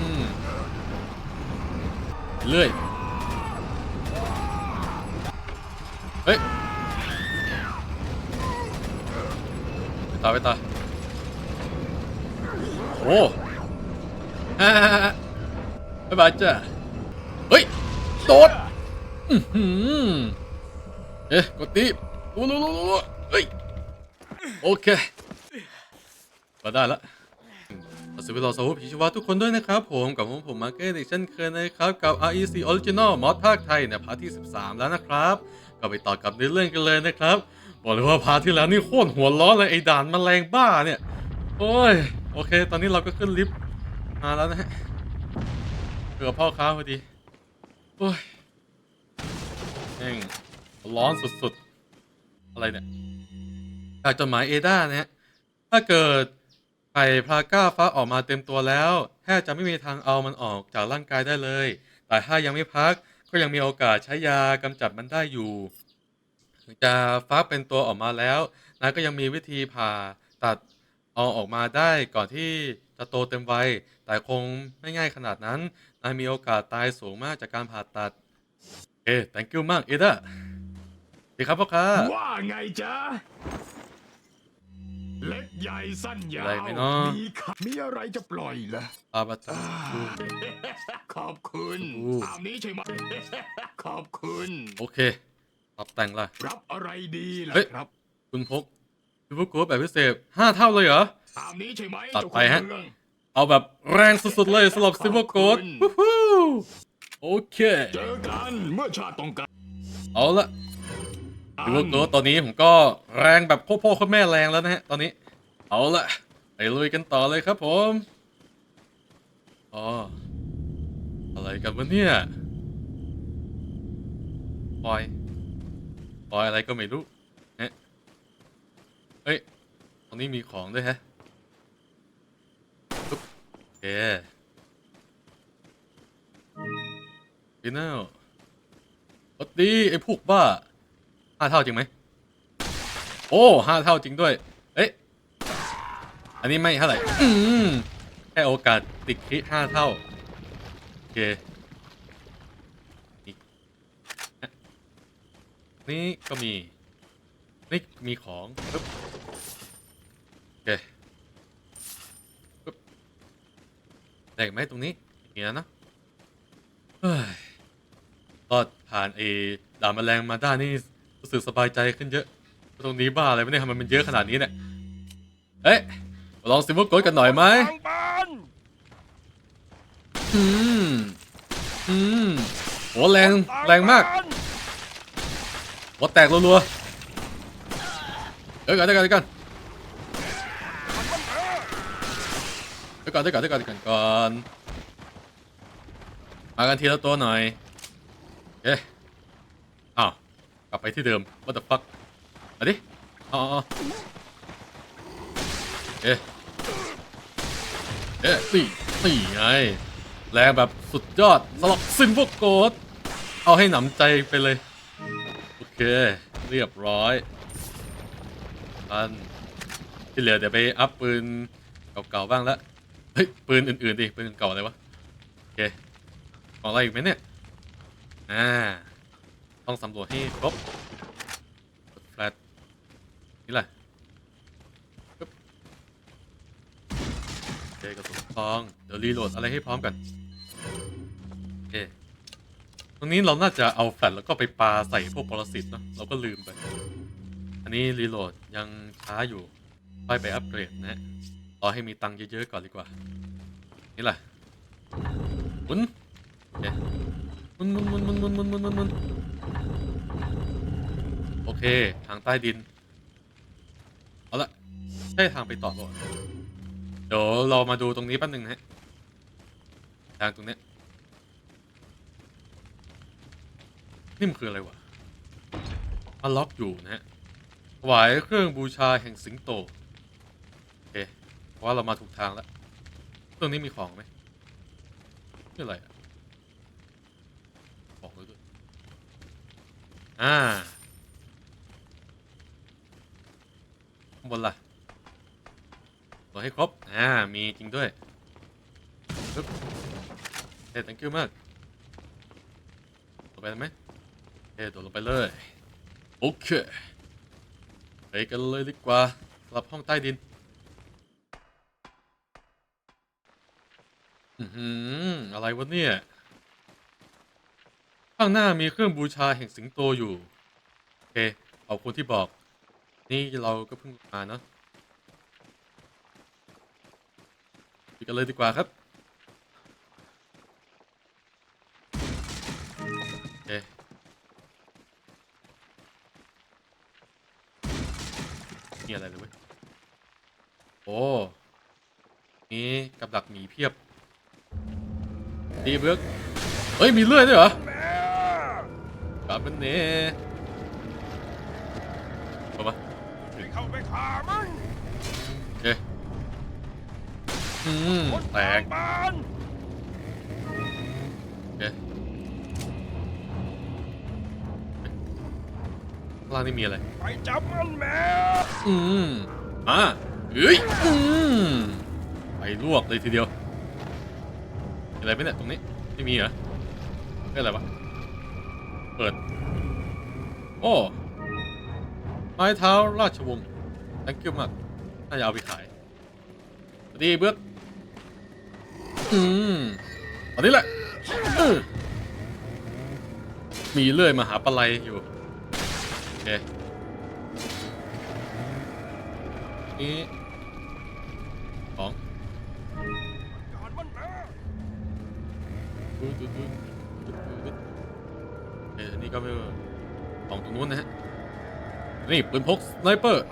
อืมเรื่อยเฮ้ยไปต่อไปต่อโอ้ฮ่าฮ่าฮ่าบ๊ายบายจ้ะเฮ้ยโดดอือหือเอ๊ะกดตีรู้รู้รู้เฮ้ยโอเคมาได้แล้ว สวัสดีเราสาวกผีชีวะทุกคนด้วยนะครับ ผมกับผมผมมาร์เก็ตอีกเช่นเคยนะครับ กับ REC Original มอดภาคไทยเนี่ยพาร์ทที่ 13 แล้วนะครับ ก็ไปต่อกับในเรื่องกันเลยนะครับ บอกเลยว่าพาร์ทที่แล้วนี่โคตรหัวร้อนเลยไอ้ด่านแมลงบ้าเนี่ย โอ้ย โอเค ตอนนี้เราก็ขึ้นลิฟต์มาแล้วนะฮะเจอพ่อค้าพอดี โอ้ยแม่งร้อนสุดๆ อะไรเนี่ยจากจดหมายเอดานะฮะถ้าเกิด ไข่พลาก้าฟ้าออกมาเต็มตัวแล้ว แทบจะไม่มีทางเอามันออกจากร่างกายได้เลย แต่ถ้ายังไม่พักก็ยังมีโอกาสใช้ยากำจัดมันได้อยู่ถึงจะฟักเป็นตัวออกมาแล้วนายก็ยังมีวิธีผ่าตัดเอาออกมาได้ก่อนที่จะโตเต็มวัยแต่คงไม่ง่ายขนาดนั้นนายมีโอกาสตายสูงมากจากการผ่าตัดเอ๊ thank you มากเอด้าดีครับพ่อค้าว่าไงจ๊ะ เล็กใหญ่สั้นยาอะไรวไหมเนาะ มีค่ะมีอะไรจะปล่อยล่ะ อาบัตา ขอบคุณโอ้ตามนี้ใช่ไหม ขอบคุณ โอเคปรับแต่งละ รับอะไรดีล่ะเฮ้ย ครับ คุณพกซูเปอร์โกดแบบพิเศษห้าเท่าเลยเหรอ ตามนี้ใช่ไหมตัดเจ้าไปฮะของเมือง เอาแบบแรงสุดๆเลยสำหรับซิลเวอร์โกดขอบคุณ โอเค เจอกันเมื่อชาติต้องการ เอาละ ซิลเวอร์โกดตอนนี้ผมก็แรงแบบพ่อพ่อคุณแม่แรงแล้วนะฮะตอนนี้ เอาละไปลุยกันต่อเลยครับผมอ๋ออะไรกันวะเนี่ยปอยปอยอะไรก็ไม่รู้ฮะเฮ้ยตรงนี้มีของด้วยฮะปึ๊บโอเคฟินแนลสวัสดีไอ้พวกบ้า ห้าเท่าจริงไหมโอ้ห้าเท่าจริงด้วย เอ๊ะอันนี้ไม่เท่าไหร่อืมแค่โอกาสติดคริห้าเท่า โอเคอีกนะนี่ก็มี นี่มีของปึ๊บโอเคปึ๊บได้อีกไหมตรงนี้อย่างนี้นะเฮ้ยก็ผ่านไอ้ดานแมลงมาได้นี่ รู้สึกสบายใจขึ้นเยอะ ตรงนี้บ้าอะไรไม่ได้ทำไมมันเยอะขนาดนี้เนี่ย เอ๊ะมาลองซิมเวอร์โกดกันหน่อยไหมทางบานอืม อืมโหแรงแรงมากหัวแตกรัวๆเดี๋ยวก่อนเดี๋ยวก่อนเดี๋ยวก่อนเดี๋ยวก่อนเดี๋ยวก่อนเดี๋ยวก่อนเดี๋ยวก่อนก่อนมากันทีละตัวหน่อยเอ๊ะอ้าว กลับไปที่เดิม what the fuck มาดิอ๋อเอาเอ๊ะเอ๊ะนี่นี่ไงแรงแบบสุดยอดสำหรับซิมพวกโกดเอาให้หนำใจไปเลย โอเค เรียบร้อยอันที่เหลือเดี๋ยวไปอัพปืนเก่าๆบ้างละเฮ้ยปืนอื่นๆดิปืนเก่าอะไรวะ โอเคของอะไรอีกไหมเนี่ย อ่า ต้องสำรวจให้ครบกดแฟลชนี่แหละปึ๊บโอเคกระสุนทอง เดี๋ยวรีโหลดอะไรให้พร้อมกันโอเคตรงนี้เราน่าจะเอาแฟลชแล้วก็ไปปาใส่พวกปรสิตเนอะเราก็ลืมไป อันนี้รีโหลดยังช้าอยู่ค่อยไปอัปเกรดนะฮะรอให้มีตังค์เยอะๆก่อนดีกว่า นี่แหละหมุนโอเคมุนหมุนหมุนหมุนหมุนหมุนหมุนหมุนหมุน โอเค ทางใต้ดิน เอาละใช่ทางไปต่อก่อนเดี๋ยวเรามาดูตรงนี้แป๊บนึงนะฮะทางตรงนี้นี่มันคืออะไรวะมันล็อกอยู่นะฮะถวายเครื่องบูชาแห่งสิงโต โอเค เพราะว่าเรามาถูกทางแล้ว ตรงนี้มีของไหมนี่อะไรอะของเลยด้วยอ่า บนล่ะตัวให้ครบ อ่า มีจริงด้วยเฮ้ thank you มากตัวไปไหมเฮ้โดดลงไปเลย โอเคไปกันเลยดีกว่าสลับห้องใต้ดิน อืมอะไรวะเนี่ย ข้างหน้ามีเครื่องบูชาแห่งสิงโตอยู่ โอเค เอบคุณที่บอก นี่เราก็เพิ่งมาเนาะไปกันเลยดีกว่าครับโอเคนี่อะไรเลยเว้ยโอ้นี่กับดักหมีเพียบ ดีเบิร์กเฮ้ย มีเลื่อยด้วยเหรอกลับมันเน่มา เข้ไปฆ่ามันเอ๊ะอืมคนแตก บ้านเอ๊ะข้างล่างนี่มีอะไร ไปจับมันแม่อืมอะเฮ้ยอืมไปลวกเลยทีเดียวอะไรไหมเนี่ยตรงนี้ ไม่มีเหรอเป็อะไรวะ เปิด โอ้ ไม้เท้าราชวงศ์ thank you มากน่าจะเอาไปขาย สวัสดีเบื้อกอืมตอนนี้แหละ มีเลื่อยมาหาปลาไหลอยู่ โอเค นี้ของดูดูดูดูดูนี่ก็ไม่ของตรงนู้นนะฮะ นี่ปืนพกสไนเปอร์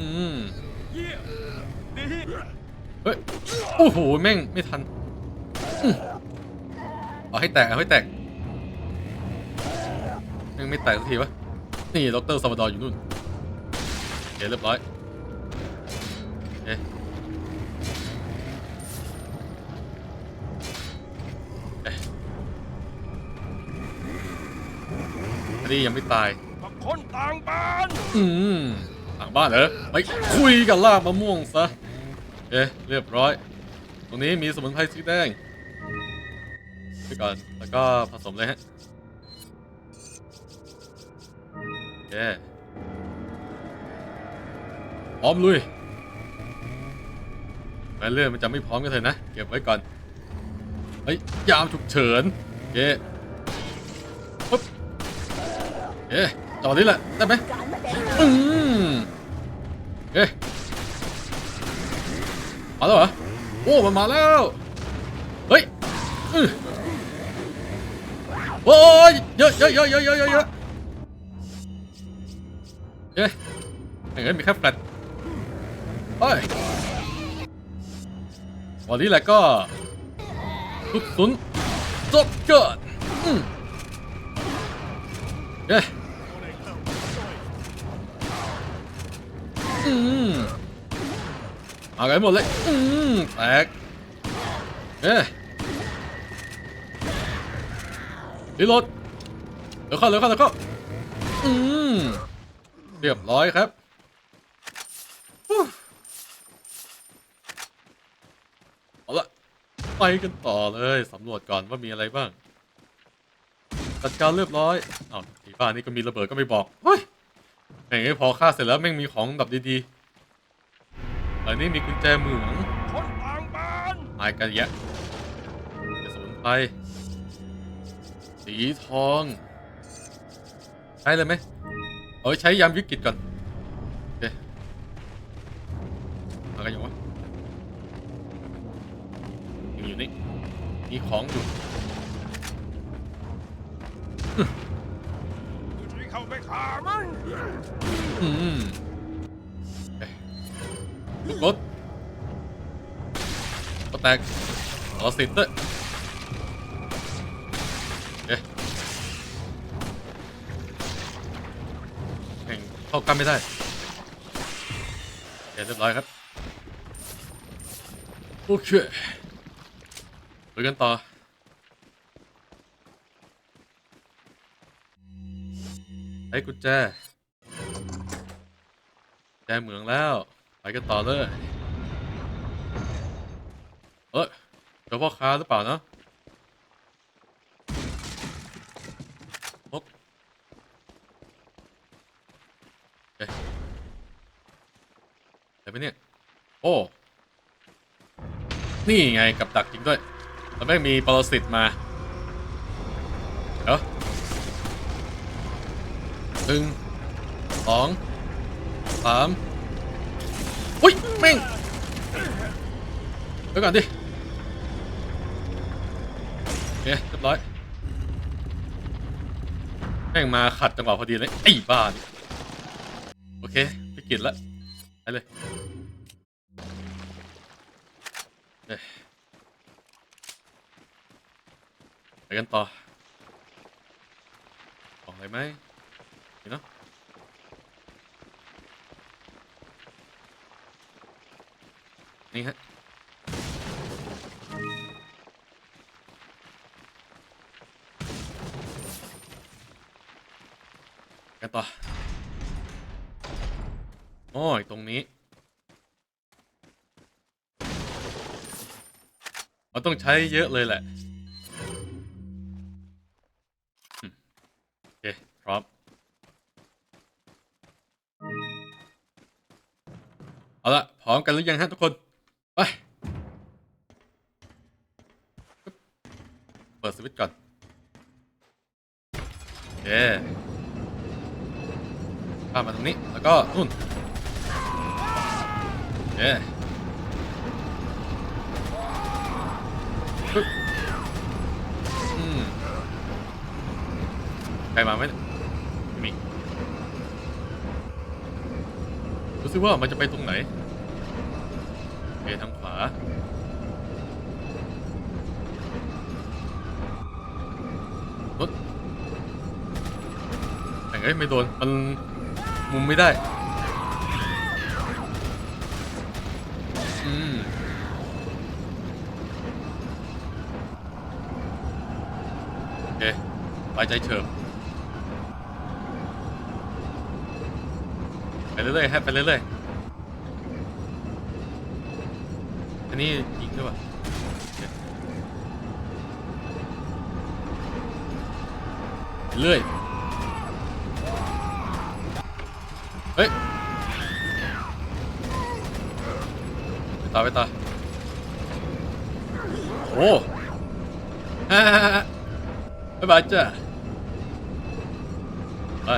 อืม เฮ้ย โอ้โห แม่ง ไม่ทันเอาให้แตก เอาให้แตกยังไม่แตกสักทีวะ นี่ล็อกเตอร์ซาวดอร์อยู่นู่นเดี๋ยเรียบร้อยเอ๊ะอันนี้ยังไม่ตาย คนต่างบ้าน อืมต่างบ้านเหรอไปคุยกันลากมะม่วงซะ เอ๊ะ เรียบร้อย ตรงนี้มีสมุนไพรสีแดงไปก่อน แล้วก็ผสมเลยฮะเอเคพร้อมลุยแม้เลื่อดมันจะไม่พร้อมกันเลยนะ เก็บไว้ก่อน เฮ้ย ยามฉุกเฉินเอ๊ะปุ๊บเอ๊ะ ต่อนี่แหละได้ไหมอืมเอ๊มาแล้วเหรอโอ้มันมาแล้วเฮ้ยอโอ้ยเยอะเยอะเยอะเยอะเยอะเยอะเยอะเฮ้ยมีแค่แฟลตเฮ้ยวันนี้แหละก็สุดสุนจบเกิดอืมเอ้ะ อืมเอาไปหมดเลย อืมแตก เอ๊ะรีโหลดเดี๋ยวเข้าเดี๋ยวเข้าเดี๋ยวเข้าอืมเรียบร้อยครับเอาละไปกันต่อเลยสำรวจก่อนว่ามีอะไรบ้าง จัดการเรียบร้อยอ้าวที่บ้านนี้ก็มีระเบิดก็ไม่บอก เฮ้ย ไห้พอฆ่าเสร็จแล้วแม่งมีของแบบดีๆอันนี้มีกุญแจเหมืองคายบ้นไม้กระยะจะสมุนไพรสีทอง ใช้เลยไหมเออใช้ยามวิกฤตก่อนโอเคอะไรอย่งวะอยู่นี่มีของอยู่ เข้าไปฆ่ามันอืมเอ๊รถแตกต่อสิทธิ์ด้วยแม่งเข้ากันไม่ได้โอเคเรียบร้อยครับ โอเคไปกันต่อ ช้กุญแจแจเหมืองแล้ว ไปกันต่อเลย เอ้ยเดี๋พ่อค้าหรือเปล่านะโอเคอะไรไปเนี่ย โอ้ นี่ไงกับดักจริงด้วยแล้วแม่งมีปรสิตมา เออ หนึ่งสองสามอุ้ยแม่งเดี๋ยวก่อนดิโอเคเรียบร้อยแม่งมาขัดจังหวะพอดีเลยไอ้บ้านโอเคไปกินละไปเลยไปกันต่อของอะไรไหม เนาะนี่ฮะกันต่อโอ้ยตรงนี้เราต้องใช้เยอะเลยแหละ เอาละพร้อมกันหรือยังฮะทุกคน ไป เปิดสวิตช์ก่อนโอเคข้ามมาตรงนี้ แล้วก็นู่นเย้ปึ๊บอืมใครมาไหมเนี่ยไม่มี ดูซิว่ามันจะไปตรงไหนโอทางขวารถแต่เอ้ยไม่โดน มันมุมไม่ได้ อืมโอเคไปใจเฉิบ ไปเรื่อยๆฮะไปเรื่อยๆ อันนี้ยิงด้วยป่ะเรื่อย เฮ้ย ไปตาไปตาโอ้ฮ่าฮ่าฮ่าบ๊ายบายจ้ะไป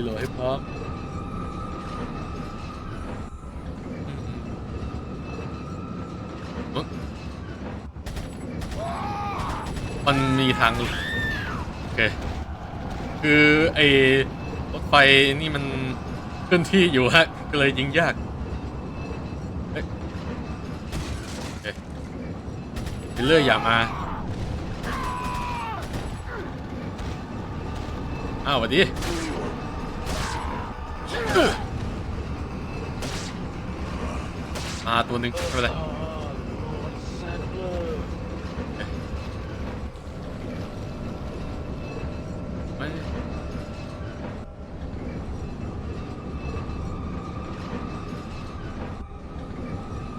รีโหลดให้พร้อมอืมมันมีทางโอเคคือไอ้รถไฟนี่มันเคลื่อนที่อยู่ฮะก็เลยยิงยากเฮ้ยเลือยอย่ามา อ้าวสวัสดี มาตัวหนึ่งไม่เป็นไรไม่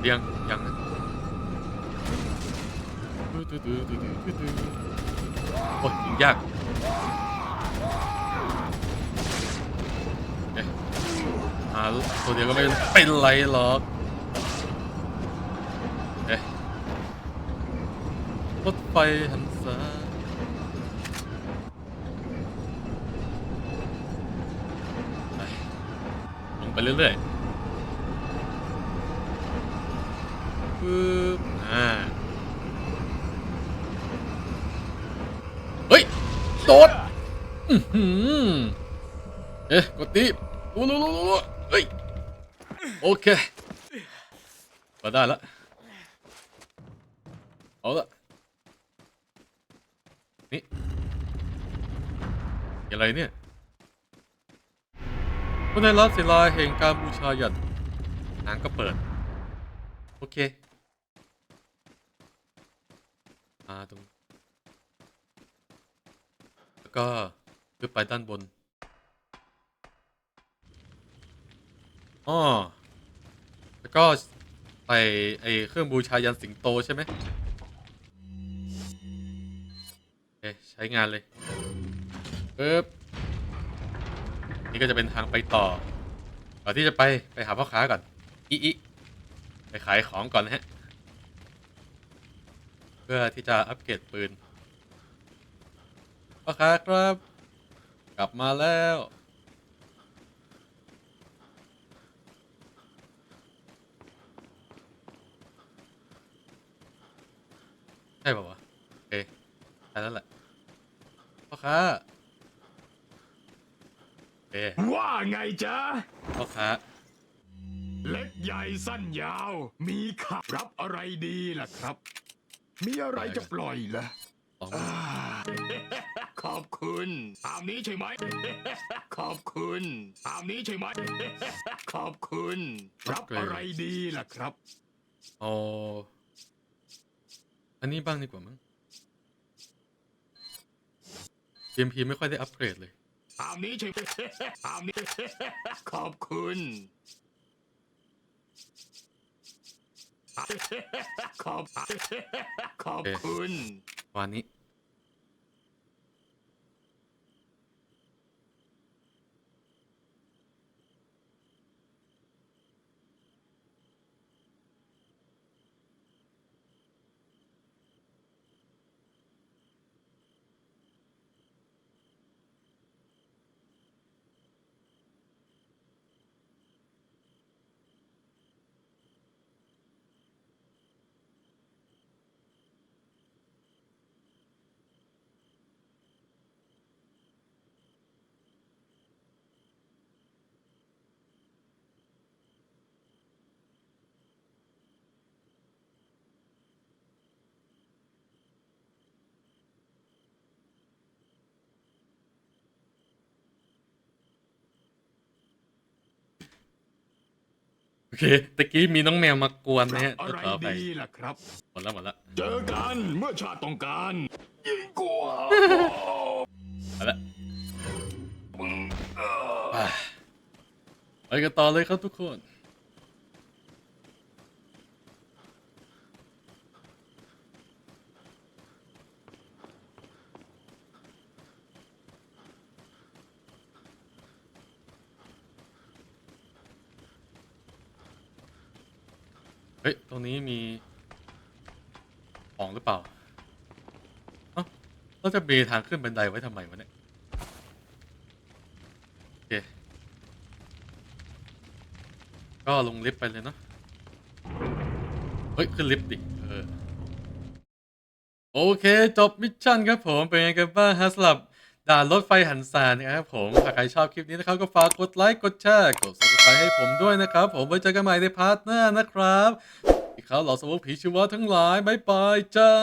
ยังยังนะโอ้ยยิงยาก หาตัวเดียวก็ไม่เป็นไรหรอกเอ๊ะรถไฟหันษาไปลงไปเรื่อยๆปึ๊บอ่าเฮ้ยโดดอื้อหือเอ๊ะกดตีรู้รู้รู้รู้ โอเค มาได้ละ เอาละ นี่อะไรเนี่ยคนในรัฐศิลาแห่งการบูชายันทางก็เปิด โอเคมาตรง แล้วก็ขึ้นไปด้านบน อ๋อแล้วก็ใส่ไอ้เครื่องบูชายันสิงโตใช่ไหมเอ๊ะใช้งานเลยปึ๊บนี่ก็จะเป็นทางไปต่อก่อนที่จะไปไปหาพ่อค้าก่อนอีอีไปขายของก่อนนะฮะ เพื่อที่จะอัปเกรดปืนพ่อค้าครับ กลับมาแล้ว ช่ป่าวะโอเคใช่แล้วแหละพ่อค้าโอเคว่าไงจ๊ะ พ่อค้าเล็กใหญ่สั้นยาว มีข่าวรับอะไรดีล่ะครับ มีอะไรจะปล่อยล่ะสองอ่าขอบคุณตามนี้ใช่ไหม ขอบคุณตามนี้ใช่ไหม ขอบคุณ รับอะไรดีล่ะครับ เอา อันนี้บ้างดีกว่ามั้ง GMP ไม่ค่อยได้อัปเกรดเลย ตามนี้ใช่ไหม ตามนี้ ขอบคุณ ขอบขอบคุณ วันนี้ โอเคตะกี้มีน้องแมวมากวนนะรัฮะบอะไรต่อไปดีล่ะครับ หมดแล้วหมดแล้วเจอกันเมื่อชาติต้องการยิงกว่าหมดแล้วอะไปกันต่อเลยครับทุกคน เฮ้ย ตรงนี้มี ของหรือเปล่าเอ้าเราจะมีทางขึ้นบันไดไว้ทำไมวะเนี่ย โอเค ก็ลงลิฟต์ไปเลยเนาะ เฮ้ย ขึ้นลิฟต์ดิ เออ โอเค จบมิชชั่นครับผม เป็นไงกันบ้างฮะสำหรับด่านรถไฟหันซานนะครับผม ถ้าใครชอบคลิปนี้นะครับ ก็ฝากกดไลค์ กดแชร์ กด subscribe ให้ผมด้วยนะครับ ผมไว้เจอกันใหม่ในพาร์ทหน้านะครับอีกครั้งเหล่าสมมติผีชีวะทั้งหลายบายบายจ้า